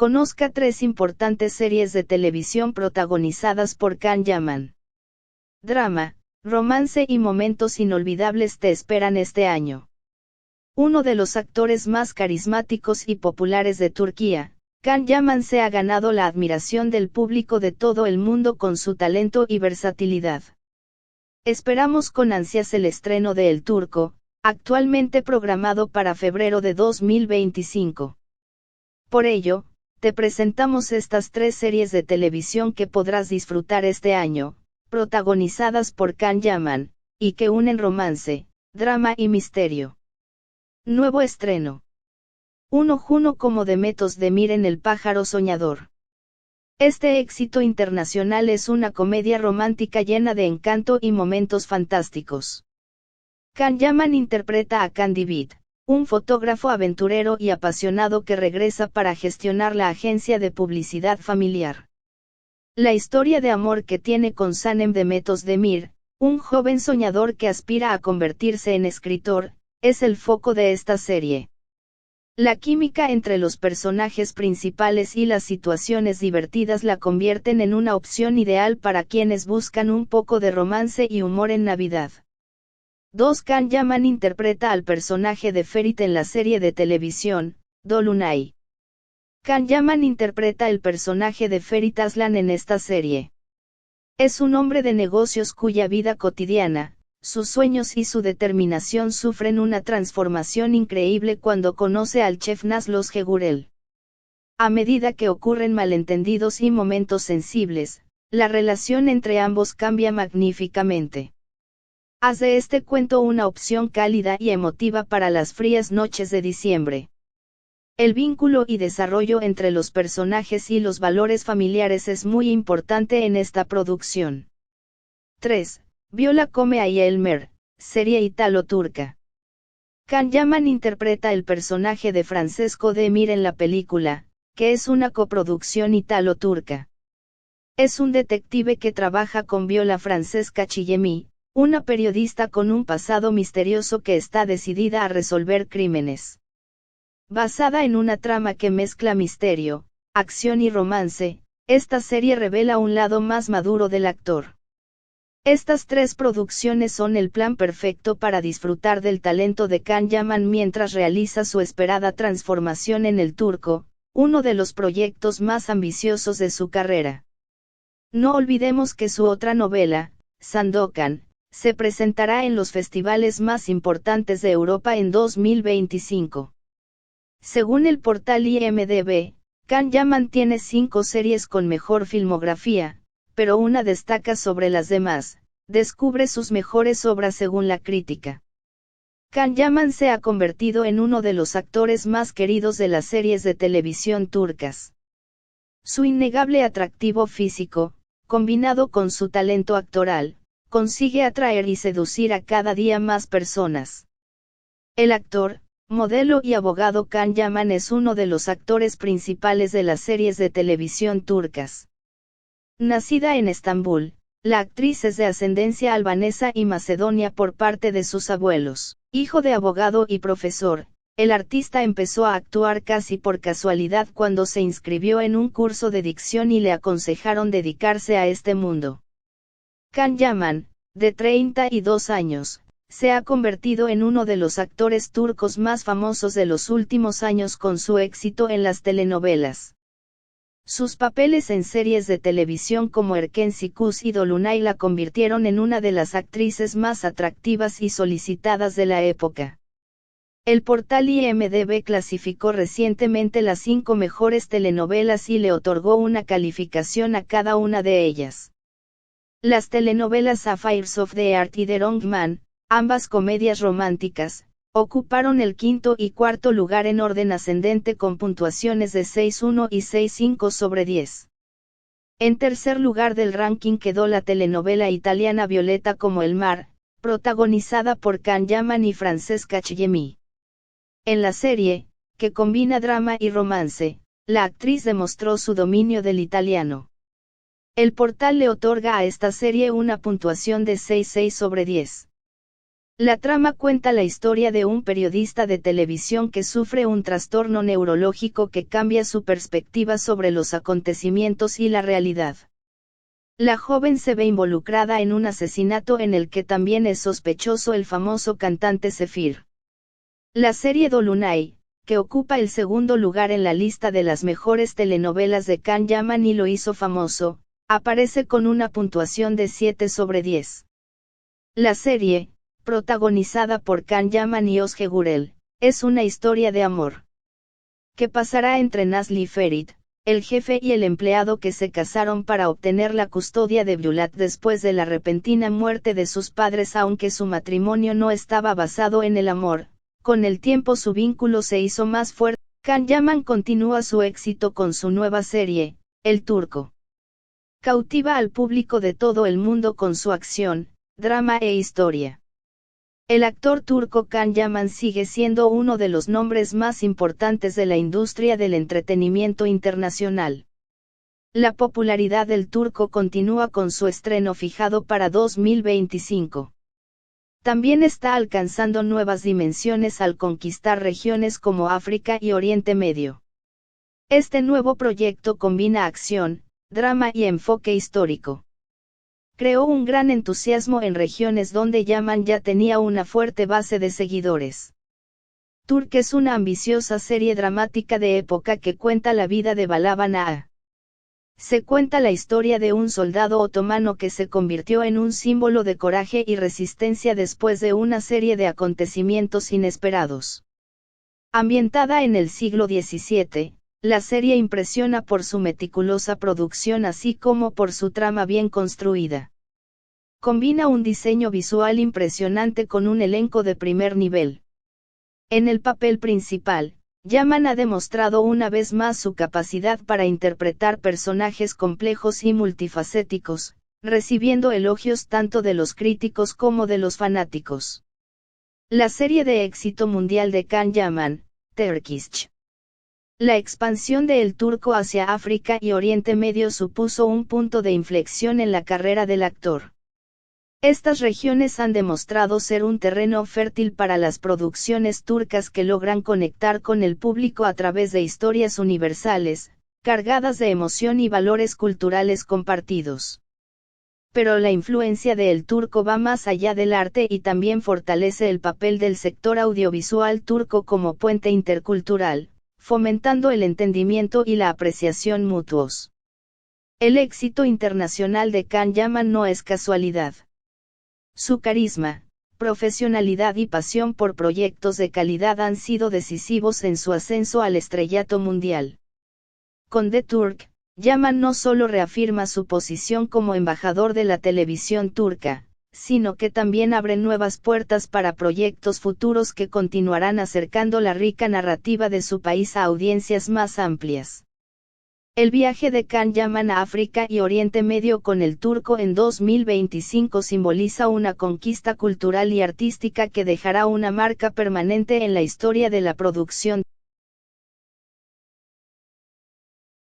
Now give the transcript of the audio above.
Conozca tres importantes series de televisión protagonizadas por Can Yaman. Drama, romance y momentos inolvidables te esperan este año. Uno de los actores más carismáticos y populares de Turquía, Can Yaman se ha ganado la admiración del público de todo el mundo con su talento y versatilidad. Esperamos con ansias el estreno de El Turco, actualmente programado para febrero de 2025. Por ello, te presentamos estas tres series de televisión que podrás disfrutar este año, protagonizadas por Can Yaman, y que unen romance, drama y misterio. Nuevo estreno. Uno Juno como de Metos de Miren el pájaro soñador. Este éxito internacional es una comedia romántica llena de encanto y momentos fantásticos. Can Yaman interpreta a Candy Beat, un fotógrafo aventurero y apasionado que regresa para gestionar la agencia de publicidad familiar. La historia de amor que tiene con Sanem de Metos Demir, un joven soñador que aspira a convertirse en escritor, es el foco de esta serie. La química entre los personajes principales y las situaciones divertidas la convierten en una opción ideal para quienes buscan un poco de romance y humor en Navidad. Dos Kan Yaman interpreta al personaje de Ferit en la serie de televisión, Dolunay. Kan Yaman interpreta el personaje de Ferit Aslan en esta serie. Es un hombre de negocios cuya vida cotidiana, sus sueños y su determinación sufren una transformación increíble cuando conoce al chef Naslos Gegurel. A medida que ocurren malentendidos y momentos sensibles, la relación entre ambos cambia magníficamente. Haz de este cuento una opción cálida y emotiva para las frías noches de diciembre. El vínculo y desarrollo entre los personajes y los valores familiares es muy importante en esta producción. 3. Viola come a Elmer, serie italo-turca. Can Yaman interpreta el personaje de Francesco de Mir en la película, que es una coproducción italo-turca. Es un detective que trabaja con Viola Francesca Chillemi, una periodista con un pasado misterioso que está decidida a resolver crímenes. Basada en una trama que mezcla misterio, acción y romance, esta serie revela un lado más maduro del actor. Estas tres producciones son el plan perfecto para disfrutar del talento de Can Yaman mientras realiza su esperada transformación en el turco, uno de los proyectos más ambiciosos de su carrera. No olvidemos que su otra novela, Sandokan, se presentará en los festivales más importantes de Europa en 2025. Según el portal IMDB, Kan Yaman tiene cinco series con mejor filmografía, pero una destaca sobre las demás, descubre sus mejores obras según la crítica. Kan Yaman se ha convertido en uno de los actores más queridos de las series de televisión turcas. Su innegable atractivo físico, combinado con su talento actoral, consigue atraer y seducir a cada día más personas. El actor, modelo y abogado Can Yaman es uno de los actores principales de las series de televisión turcas. Nacida en Estambul, la actriz es de ascendencia albanesa y macedonia por parte de sus abuelos. Hijo de abogado y profesor, el artista empezó a actuar casi por casualidad cuando se inscribió en un curso de dicción y le aconsejaron dedicarse a este mundo. Can Yaman, de 32 años, se ha convertido en uno de los actores turcos más famosos de los últimos años con su éxito en las telenovelas. Sus papeles en series de televisión como Erken Sikus y Dolunay la convirtieron en una de las actrices más atractivas y solicitadas de la época. El portal IMDB clasificó recientemente las cinco mejores telenovelas y le otorgó una calificación a cada una de ellas. Las telenovelas Affairs of the Art y The Wrong Man, ambas comedias románticas, ocuparon el quinto y cuarto lugar en orden ascendente con puntuaciones de 6.1 y 6.5 sobre 10. En tercer lugar del ranking quedó la telenovela italiana Violeta como el mar, protagonizada por Can Yaman y Francesca Chillemi. En la serie, que combina drama y romance, la actriz demostró su dominio del italiano. El portal le otorga a esta serie una puntuación de 6.6 sobre 10. La trama cuenta la historia de un periodista de televisión que sufre un trastorno neurológico que cambia su perspectiva sobre los acontecimientos y la realidad. La joven se ve involucrada en un asesinato en el que también es sospechoso el famoso cantante Zephyr. La serie Dolunay, que ocupa el segundo lugar en la lista de las mejores telenovelas de Can Yaman y lo hizo famoso, aparece con una puntuación de 7 sobre 10. La serie, protagonizada por Can Yaman y Osge Gurel, es una historia de amor. ¿Qué pasará entre Nasli Ferit, el jefe y el empleado que se casaron para obtener la custodia de Violat después de la repentina muerte de sus padres aunque su matrimonio no estaba basado en el amor, con el tiempo su vínculo se hizo más fuerte. Kan Yaman continúa su éxito con su nueva serie, El Turco. Cautiva al público de todo el mundo con su acción, drama e historia. El actor turco Can Yaman sigue siendo uno de los nombres más importantes de la industria del entretenimiento internacional. La popularidad del turco continúa con su estreno fijado para 2025. También está alcanzando nuevas dimensiones al conquistar regiones como África y Oriente Medio. Este nuevo proyecto combina acción, drama y enfoque histórico creó un gran entusiasmo en regiones donde Yaman ya tenía una fuerte base de seguidores. Turk es una ambiciosa serie dramática de época que cuenta la vida de Balaban. Se cuenta la historia de un soldado otomano que se convirtió en un símbolo de coraje y resistencia después de una serie de acontecimientos inesperados. Ambientada en el siglo XVII, la serie impresiona por su meticulosa producción así como por su trama bien construida. Combina un diseño visual impresionante con un elenco de primer nivel. En el papel principal, Yaman ha demostrado una vez más su capacidad para interpretar personajes complejos y multifacéticos, recibiendo elogios tanto de los críticos como de los fanáticos. La serie de éxito mundial de Can Yaman, Turkish la expansión de El Turco hacia África y Oriente Medio supuso un punto de inflexión en la carrera del actor. Estas regiones han demostrado ser un terreno fértil para las producciones turcas que logran conectar con el público a través de historias universales, cargadas de emoción y valores culturales compartidos. Pero la influencia de El Turco va más allá del arte y también fortalece el papel del sector audiovisual turco como puente intercultural, fomentando el entendimiento y la apreciación mutuos. El éxito internacional de Can Yaman no es casualidad. Su carisma, profesionalidad y pasión por proyectos de calidad han sido decisivos en su ascenso al estrellato mundial. Con The Turk, Yaman no solo reafirma su posición como embajador de la televisión turca, sino que también abre nuevas puertas para proyectos futuros que continuarán acercando la rica narrativa de su país a audiencias más amplias. El viaje de Khan Yaman a África y Oriente Medio con el turco en 2025 simboliza una conquista cultural y artística que dejará una marca permanente en la historia de la producción